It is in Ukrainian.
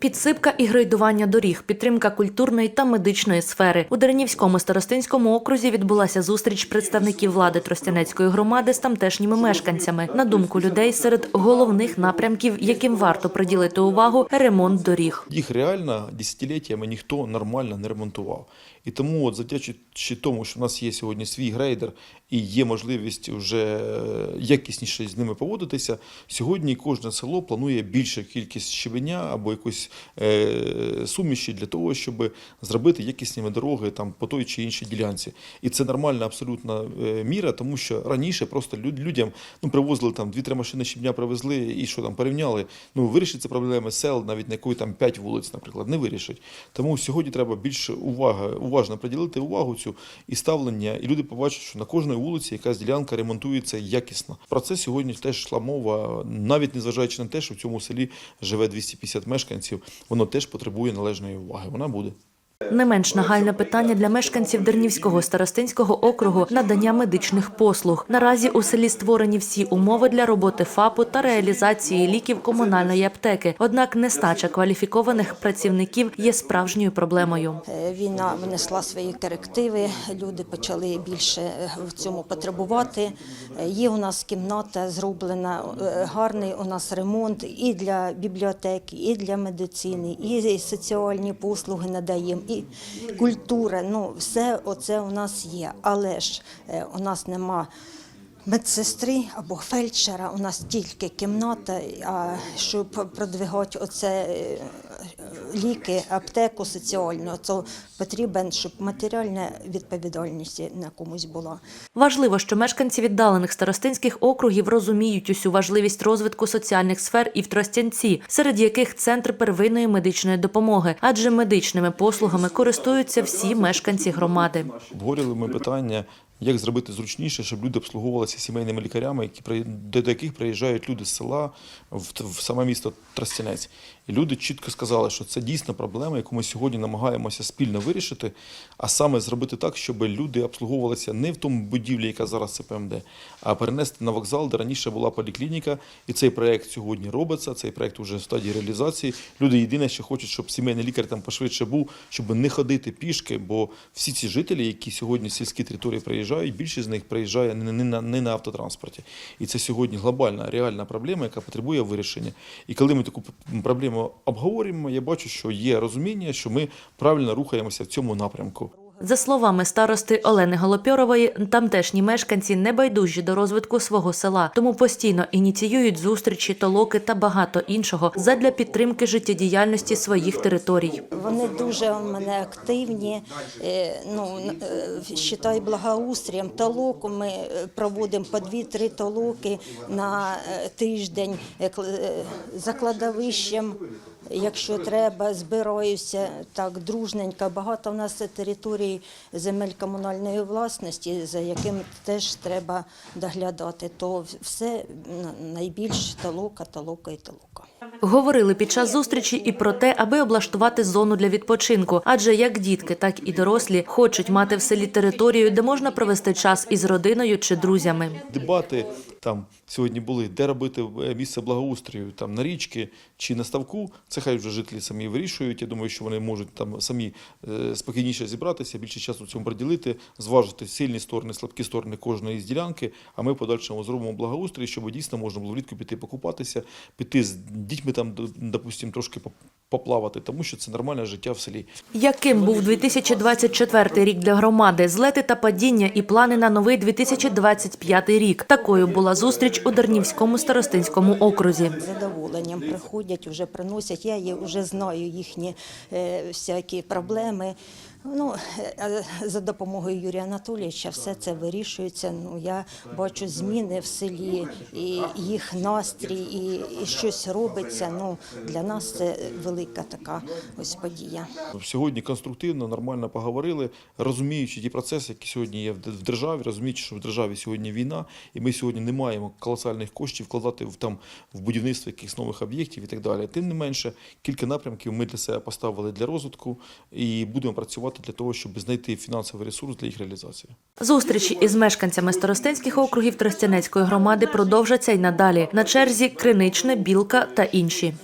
Підсипка і грейдування доріг, підтримка культурної та медичної сфери. У Дернівському старостинському окрузі відбулася зустріч представників влади Тростянецької громади з тамтешніми мешканцями. На думку людей, серед головних напрямків, яким варто приділити увагу, ремонт доріг. Їх реально десятиліттями ніхто нормально не ремонтував. І тому, от завдячуючи тому, що в нас є сьогодні свій грейдер і є можливість вже е, якісніше з ними поводитися, сьогодні кожне село планує більшу кількість щебеня або якоїсь е, суміші для того, щоб зробити якісними дороги там по той чи іншій ділянці. І це нормальна абсолютно е, міра, тому що раніше просто людям ну, привозили там 2-3 машини щебня привезли і що там порівняли. Ну, вирішить це проблеми сел, навіть на якої там 5 вулиць, наприклад, не вирішить. Тому сьогодні треба більше уваги, уважно приділити увагу цю і ставлення, і люди побачать, що на кожній вулиці якась ділянка ремонтується якісно. Про це сьогодні теж йшла мова, навіть незважаючи на те, що в цьому селі живе 250 мешканців, воно теж потребує належної уваги. Вона буде. Не менш нагальне питання для мешканців Дернівського старостинського округу надання медичних послуг. Наразі у селі створені всі умови для роботи ФАПу та реалізації ліків комунальної аптеки. Однак нестача кваліфікованих працівників є справжньою проблемою. Е, Війна внесла свої корективи, люди почали більше е, в цьому потребувати. Е, Є у нас кімната зроблена, гарний у нас ремонт і для бібліотеки, і для медицини, і соціальні послуги надаємо, і культура. Ну, все оце у нас є. Але ж е, у нас нема. Медсестри або фельдшера у нас тільки кімната, а щоб продвигати оце е, ліки, аптеку соціальну, то потрібен, щоб матеріальна відповідальність на комусь була. Важливо, що мешканці віддалених старостинських округів розуміють усю важливість розвитку соціальних сфер і в Тростянці, серед яких центр первинної медичної допомоги, адже медичними послугами користуються всі мешканці громади. Обговорювали ми питання, як зробити зручніше, щоб люди обслуговувалися сімейними лікарями, які до яких приїжджають люди з села в, саме місто Тростянець. І люди чітко сказали, що це дійсно проблема, яку ми сьогодні намагаємося спільно вирішити, а саме зробити так, щоб люди обслуговувалися не в тому будівлі, яка зараз це ПМД, а перенести на вокзал, де раніше була поліклініка. І цей проект сьогодні робиться. Цей проект вже в стадії реалізації. Люди єдине, що хочуть, щоб сімейний лікар там пошвидше був, щоб не ходити пішки, бо всі ці жителі, які сьогодні сільські території приїжджають, більшість з них приїжджає не, не, на, не на автотранспорті. І це сьогодні глобальна реальна проблема, яка потребує вирішення. І коли ми таку проблему обговорюємо, я бачу, що є розуміння, що ми правильно рухаємося в цьому напрямку. За словами старости Олени Голопьорової, тамтешні мешканці не байдужі до розвитку свого села, тому постійно ініціюють зустрічі, толоки та багато іншого задля підтримки життєдіяльності своїх територій. Вони дуже у мене активні. е, Ну, е, считай благоустрієм. Толоку ми е, проводимо по дві-три толоки на е, тиждень е, е, за кладовищем. Якщо треба, збираюся так дружненько. Багато в нас територій земель комунальної власності, за яким теж треба доглядати. То все найбільш толока, толока і толока. Говорили під час зустрічі і про те, аби облаштувати зону для відпочинку, адже як дітки, так і дорослі хочуть мати в селі територію, де можна провести час із родиною чи друзями. Дебати там сьогодні були, де робити е, місце благоустрою, там на річки чи на ставку. Це хай вже жителі самі вирішують. Я думаю, що вони можуть там самі е, спокійніше зібратися, більше часу цьому приділити, зважити сильні сторони, слабкі сторони кожної з ділянки. А ми в подальшому зробимо благоустрій, щоб дійсно можна було влітку піти покупатися, піти з дітьми там, до- допустимо, трошки поп- поплавати, тому що це нормальне життя в селі. Яким був 2024 рік для громади, злети та падіння і плани на новий 2025 рік. Такою була зустріч у Дернівському старостинському окрузі. Задоволенням приходять, вже приносять. Я вже знаю їхні е, всякі проблеми. Ну, е, за допомогою Юрія Анатолійовича все це вирішується. Ну, я бачу зміни в селі, і їх настрій, і, і щось робиться. Ну, для нас це велика така ось подія. Сьогодні конструктивно, нормально поговорили, розуміючи ті процеси, які сьогодні є в державі, розуміючи, що в державі сьогодні війна, і ми сьогодні не маємо колосальних коштів вкладати в там в будівництво якихось нових об'єктів і так далі. Тим не менше, кілька напрямків ми для себе поставили для розвитку і будемо працювати для того, щоб знайти фінансовий ресурс для їх реалізації. Зустрічі із мешканцями старостинських округів Тростянецької громади продовжаться й надалі. На черзі Криничне, Білка та інші.